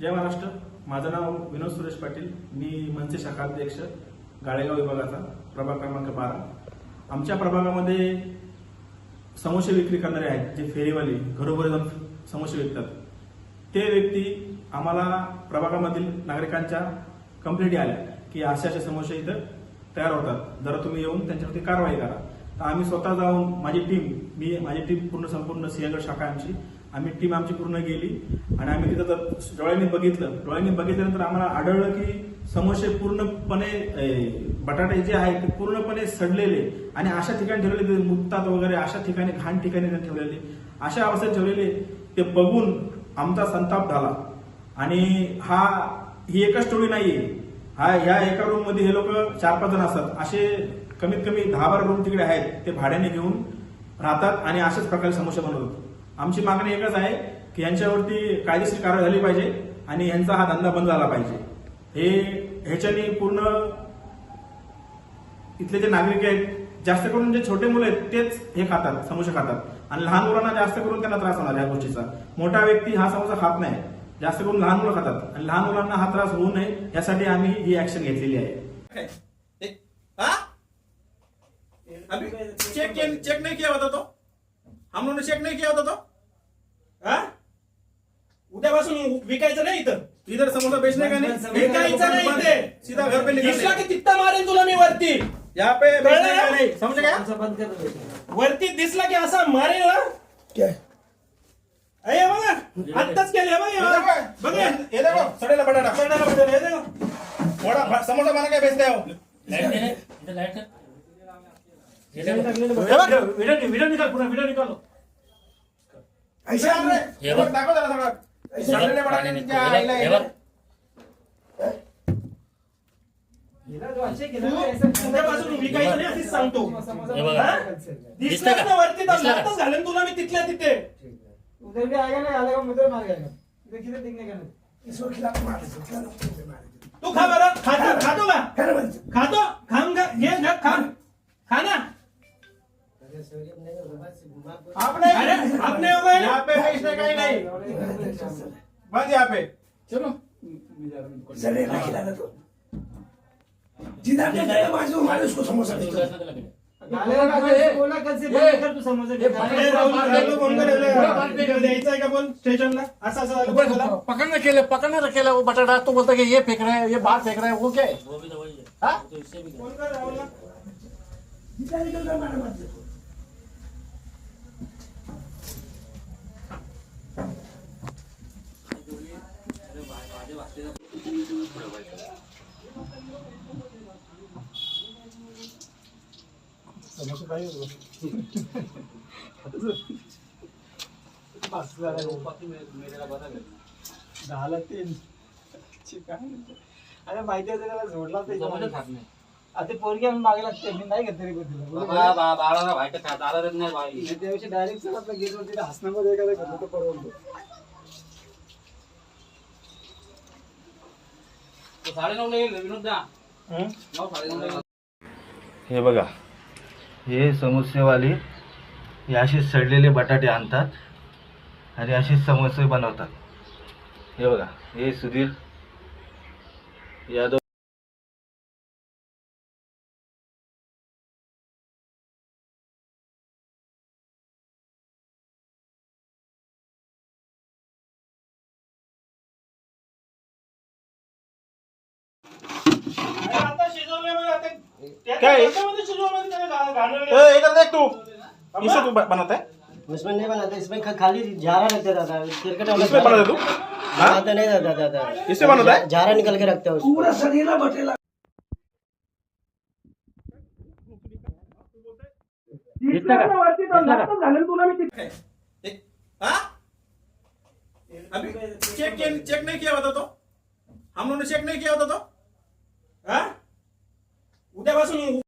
जय महाराष्ट्र. माझं नाव विनोद सुरेश पाटील. मी मनसे शाखा अध्यक्ष गाळेगाव विभागाचा प्रभाग क्रमांक बारा. आमच्या प्रभागामध्ये समोसे विक्री करणारे आहेत जे फेरीवाले घरोघरी जाऊन समोसे विकतात. ते व्यक्ती आम्हाला प्रभागामधील नागरिकांच्या कंप्लेंटी आल्या की असे असे समोसे इथं तयार होतात. जरा तुम्ही येऊन त्यांच्यावरती कारवाई करा. तर आम्ही स्वतः जाऊन माझी टीम मी माझी टीम पूर्ण संपूर्ण सिंहगड शाखा आमची आम्ही टीम आमची पूर्ण गेली. आणि आम्ही तिथं तर डोळ्यांनी बघितलं. डोळ्यांनी बघितल्यानंतर आम्हाला आढळलं की समोसे पूर्णपणे बटाटे जे आहेत ते पूर्णपणे सडलेले. आणि अशा ठिकाणी ठेवलेले मुक्तात वगैरे अशा ठिकाणी घाण ठिकाणी ठेवलेले. अशा अवस्थेत ठेवलेले ते बघून आमचा संताप झाला. आणि हा ही एकच टोळी नाहीये. हा ह्या एका रूममध्ये हे लोक चार पाच जण असतात. असे कमीत कमी दहा बारा रूम तिकडे आहेत ते भाड्याने घेऊन राहतात आणि अशाच प्रकारे समस्या बनवतात. आमची मागणी एकच आहे की यांच्यावरती कायदेशीर कारवाई झाली पाहिजे आणि यांचा हा धंदा बंद झाला पाहिजे. हे ह्याच्याने पूर्ण इथले जे नागरिक आहेत जास्त करून जे छोटे मुलं आहेत तेच हे खातात समोसे खातात. आणि लहान मुलांना जास्त करून त्यांना त्रास होणार या गोष्टीचा. मोठा व्यक्ती हा समोसा खात नाही. जास्त करून लहान मुलं खातात. आणि लहान मुलांना हा त्रास होऊ नये यासाठी आम्ही ही ऍक्शन घेतलेली आहे. अभी चेक किया- चेक नहीं किया होता तो? हम लोगों ने चेक नहीं किया होता तो? हा? उद्यापासून विकायचं नाही इथं इधर समोसा बेचने का नहीं? विकायचं नाही इथे सीधा घर पे दिसला निकलना की तित्ता मारेन तुला मी वरती। यहाँ पे बेचने का नहीं। समझ गया? बंद कर दो वरती दिसला की असा मारेल ना अरे बघा आत्ताच केले बघ हे बघ. बघ हे. ये देखो सड़ेला बटाटा। बटाटा, बटाटा, हे देखो. बड़ा समोसा बना के बेचते हो। लाइट दे व्हिडिओ निकाल पुन्हा व्हिडिओ निकालो बघ. दाखव सगळं. आईला हे बघ. नाही असेच सांगतो. हे बघा? दिसलं दिसलं का? ना वरती तर दिसलं का? आत्ताच घालेन तुला मी तिथल्या तिथे. उधर भी आएगा ना आएगा उधर मार गएगा इधर किधर दिखने का? नहीं तू खा बरं खातो खातो ना? यहाँ पे बेचने का ही नहीं बंद यहाँ पे कल कर तू समोसे ये दिखा अरे राहुल राहुल फोन कर द्यायचा आहे का बोल? स्टेशनला? असं असं झालं बोल. मला. पकड़ने के लिए पकड़ने रखे वो बटाटा तो बोलता कि ये फेंक रहे हैं ये बाहर फेंक रहे हैं वो क्या है? वो भी तो वही है हाँ? तो इससे भी फोन कर राहुलला दहाला तीन अरे माहिती आहे त्याला जोडला तर समोसे नाही आता पोरगी आम्ही मागे लागते मी नाही घेत तरी पण बाळाला व्हायचं खात नाही बाई मी डायरेक्ट चला आपल्या गेट वरती हसण्यामध्ये एखादा घेतलं तर परवडतो. साडेनऊला येईल विनोद दा। नऊ साडेनऊला येईल. हे बघा हे समोसेवाले हे असे सडलेले बटाटे आणतात आणि असे समोसे बनवतात. हे बघा हे सुधीर यादव काय? ए, इधर देख तू। इसे तू बनाता है। इसमें नहीं बनाते इसमें खाली झारा रखते रहता है। तिरकट वाला इसमें बनाता तू। बनाते नहीं रहता रहता इससे बनाता है? झारा निकल के रखते हैं हाँ? अभी चेक चेक नहीं किया होता तो। हम लोगों ने चेक नहीं किया होता तो। Absolutely.